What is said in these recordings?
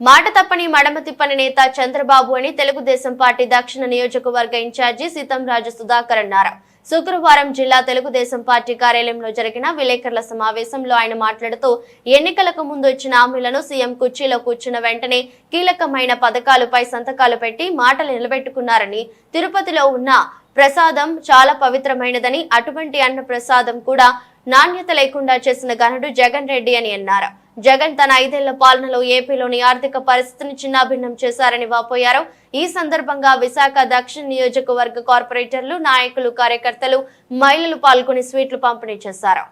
మాట తప్పని మడమ తిప్పని నేత చంద్రబాబు అని తెలుగుదేశం పార్టీ దక్షిణ నియోజకవర్గ ఇన్ఛార్జి సీతంరాజు సుధాకర్ అన్నారు. శుక్రవారం జిల్లా తెలుగుదేశం పార్టీ కార్యాలయంలో జరిగిన విలేకరుల సమావేశంలో ఆయన మాట్లాడుతూ ఎన్నికలకు ముందు ఇచ్చిన హామీలను సీఎం కుర్చీలో కూర్చున్న వెంటనే కీలకమైన పథకాలపై సంతకాలు పెట్టి మాటలు నిలబెట్టుకున్నారని తిరుపతిలో ఉన్న ప్రసాదం చాలా పవిత్రమైనదని అటువంటి అన్న ప్రసాదం కూడా నాణ్యత లేకుండా చేసిన ఘనుడు జగన్ రెడ్డి అని అన్నారు. జగన్ తన ఐదేళ్ళ పాలనలో ఏపీలోని ఆర్థిక పరిస్థితిని చిన్నాభిన్నం చేశారని వాపోయారు. ఈ సందర్భంగా విశాఖ దక్షిణ నియోజకవర్గ కార్పొరేటర్లు నాయకులు కార్యకర్తలు మహిళలు పాల్గొని స్వీట్లు పంపిణీ చేశారు.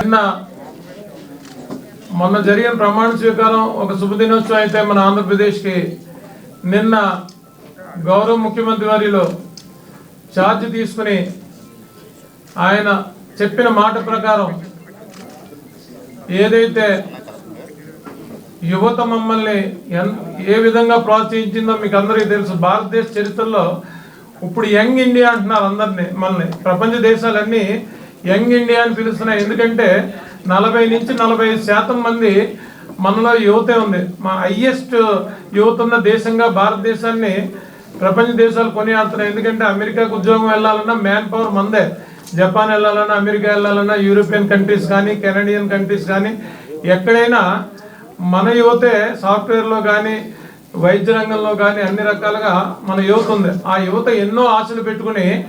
నిన్న మొన్న జరిగిన ప్రమాణ స్వీకారం ఒక శుభదినోత్సవం అయితే మన ఆంధ్రప్రదేశ్కి నిన్న గౌరవ ముఖ్యమంత్రి వారిలో ఛార్జ్ తీసుకుని ఆయన చెప్పిన మాట ప్రకారం ఏదైతే యువత మమ్మల్ని ఎన్- ఏ విధంగా ప్రోత్సహించిందో మీకు అందరికీ తెలుసు. భారతదేశ చరిత్రలో ఇప్పుడు యంగ్ ఇండియా అంటున్నారు అందరినీ మనల్ని ప్రపంచ దేశాలన్నీ యంగ్ ఇండియా అని పిలుస్తున్నాయి. ఎందుకంటే నలభై నుంచి నలభై శాతం మంది మనలో యువతే ఉంది. మా హయ్యెస్ట్ యువత ఉన్న దేశంగా భారతదేశాన్ని ప్రపంచ దేశాలు కొనియాడుతున్నాయి. ఎందుకంటే అమెరికాకు ఉద్యోగం వెళ్ళాలన్నా మ్యాన్ పవర్ మందే. జపాన్ వెళ్ళాలన్నా అమెరికా వెళ్ళాలన్నా యూరోపియన్ కంట్రీస్ కానీ కెనడియన్ కంట్రీస్ కానీ ఎక్కడైనా మన యువతే సాఫ్ట్వేర్లో కానీ వైద్య రంగంలో కానీ అన్ని రకాలుగా మన యువత ఉంది. ఆ యువత ఎన్నో ఆశలు పెట్టుకుని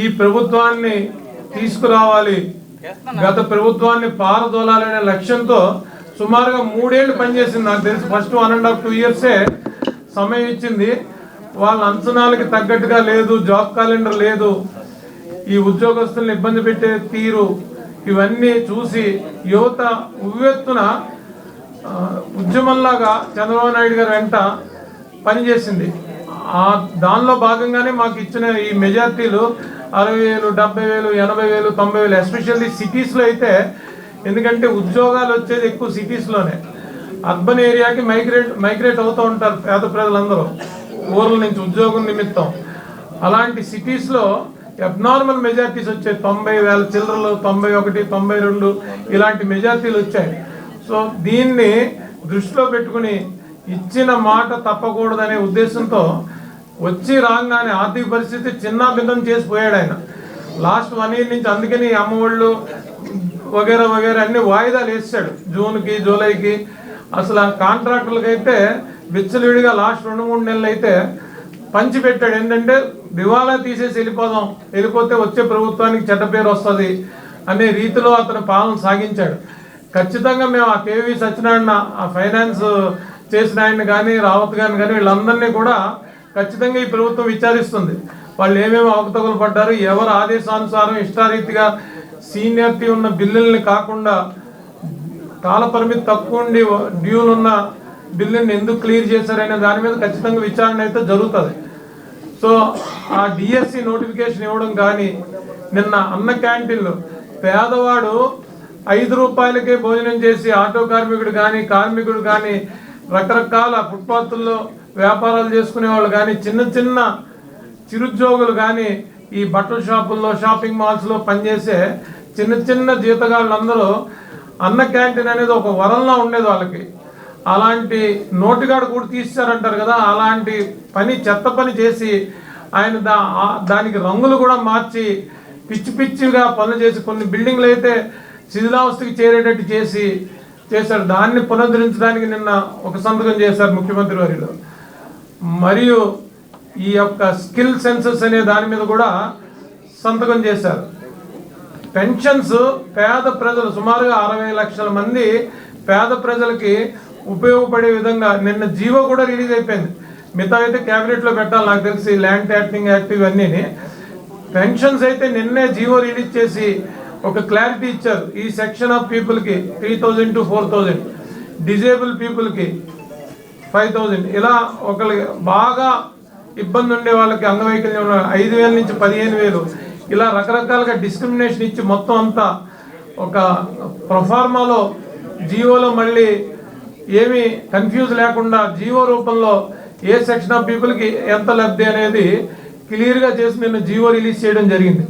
ఈ ప్రభుత్వాన్ని తీసుకురావాలి. గత ప్రభుత్వాన్ని పారదోలాలనే లక్ష్యంతో సుమారుగా మూడేళ్ళు పనిచేసింది. నాకు తెలిసి first one and half two ఇయర్సే సమయం ఇచ్చింది. వాళ్ళ అంచనాలకి తగ్గట్టుగా లేదు జాబ్ క్యాలెండర్ లేదు. ఈ ఉద్యోగస్తుల్ని ఇబ్బంది పెట్టే తీరు ఇవన్నీ చూసి యువత ఉవ్వెత్తున ఉద్యమంలాగా చంద్రబాబు నాయుడు గారు వెంట పనిచేసింది. ఆ దానిలో భాగంగానే మాకు ఇచ్చిన ఈ మెజార్టీలు అరవై వేలు డెబ్బై వేలు ఎనభై వేలు తొంభై వేలు ఎస్పెషల్లీ సిటీస్లో అయితే ఎందుకంటే ఉద్యోగాలు వచ్చేది ఎక్కువ సిటీస్లోనే. అర్బన్ ఏరియాకి మైగ్రేట్ మైగ్రేట్ అవుతూ ఉంటారు పేద ప్రజలందరూ ఊర్ల నుంచి ఉద్యోగం నిమిత్తం. అలాంటి సిటీస్లో అబ్నార్మల్ మెజార్టీస్ వచ్చాయి. తొంభై వేల చిల్లరలు తొంభై ఒకటి తొంభై రెండు ఇలాంటి మెజార్టీలు వచ్చాయి. సో దీన్ని దృష్టిలో పెట్టుకుని ఇచ్చిన మాట తప్పకూడదనే ఉద్దేశంతో వచ్చి రాగానే ఆర్థిక పరిస్థితి చిన్న భిన్నం చేసిపోయాడు ఆయన. లాస్ట్ వన్ ఇయర్ నుంచి అందుకని అమ్మఒళ్ళు వగేరా వగేరా అన్ని వాయిదాలు వేసాడు జూన్కి జూలైకి. అసలు ఆ కాంట్రాక్టర్లకు అయితే విచ్చలవిడిగా లాస్ట్ రెండు మూడు నెలలు అయితే పంచి పెట్టాడు. ఏంటంటే దివాలా తీసేసి వెళ్ళిపోదాం. వెళ్ళిపోతే వచ్చే ప్రభుత్వానికి చెడ్డ పేరు వస్తుంది అనే రీతిలో అతను పాలన సాగించాడు. ఖచ్చితంగా మేము ఆ కేవీ సత్యనారాయణ ఆ ఫైనాన్స్ చేసిన ఆయన కానీ రావత్ గారిని కానీ వీళ్ళందరినీ కూడా ఖచ్చితంగా ఈ ప్రభుత్వం విచారిస్తుంది. వాళ్ళు ఏమేమి అవకతవకలు పడ్డారు ఎవరు ఆదేశానుసారం ఇష్టారీతిగా సీనియారిటీ ఉన్న బిల్లుల్ని కాకుండా కాల పరిమితి తక్కువ ఉండి డ్యూలు ఉన్న బిల్లుని ఎందుకు క్లియర్ చేశారనే దాని మీద ఖచ్చితంగా విచారణ అయితే జరుగుతుంది. సో ఆ డిఎస్సి నోటిఫికేషన్ ఇవ్వడం కానీ నిన్న అన్న క్యాంటీన్లు పేదవాడు ఐదు రూపాయలకే భోజనం చేసి ఆటో కార్మికుడు కానీ కార్మికుడు కానీ రకరకాల ఫుట్పాత్ల్లో వ్యాపారాలు చేసుకునే వాళ్ళు కానీ చిన్న చిన్న చిరుద్యోగులు కానీ ఈ బట్టల షాపుల్లో షాపింగ్ మాల్స్లో పనిచేసే చిన్న చిన్న జీతగాళ్ళందరూ అన్న క్యాంటీన్ అనేది ఒక వరంలా ఉండేది వాళ్ళకి. అలాంటి నోటిగాడు కూడా తీస్తారంటారు కదా అలాంటి పని చెత్త పని చేసి ఆయన దా దానికి రంగులు కూడా మార్చి పిచ్చి పిచ్చిగా పనులు చేసి కొన్ని బిల్డింగ్లు అయితే శిథిలావస్థకి చేరేటట్టు చేసి చేశారు. దాన్ని పునరుద్ధరించడానికి నిన్న ఒక సంతకం చేశారు ముఖ్యమంత్రి వారిలో. మరియు ఈ యొక్క స్కిల్ సెన్సస్ అనే దాని మీద కూడా సంతకం చేశారు. పెన్షన్స్ పేద ప్రజలు సుమారుగా అరవై లక్షల మంది పేద ప్రజలకి ఉపయోగపడే విధంగా నిన్న జీవో కూడా రిలీజ్ అయిపోయింది. మిగతా అయితే క్యాబినెట్లో పెట్టాలి నాకు తెలిసి ల్యాండ్ ట్యాక్టింగ్ యాక్ట్ ఇవన్నీ పెన్షన్స్ అయితే నిన్నే జీవో రిలీజ్ చేసి ఒక క్లారిటీ ఇచ్చారు. ఈ సెక్షన్ ఆఫ్ పీపుల్కి three thousand to four thousand disable పీపుల్కి ఫైవ్ థౌజండ్ ఇలా ఒకరికి బాగా ఇబ్బంది ఉండే వాళ్ళకి అంగవైకల్యం ఉన్న ఐదు వేల నుంచి పదిహేను వేలు. ఇలా రకరకాలుగా డిస్క్రిమినేషన్ ఇచ్చి మొత్తం అంతా ఒక ప్రొఫార్మాలో జియోలో మళ్ళీ ఏమీ కన్ఫ్యూజ్ లేకుండా జియో రూపంలో ఏ సెక్షన్ ఆఫ్ పీపుల్కి ఎంత లబ్ధి అనేది క్లియర్గా చేసి నేను జియో రిలీజ్ చేయడం జరిగింది.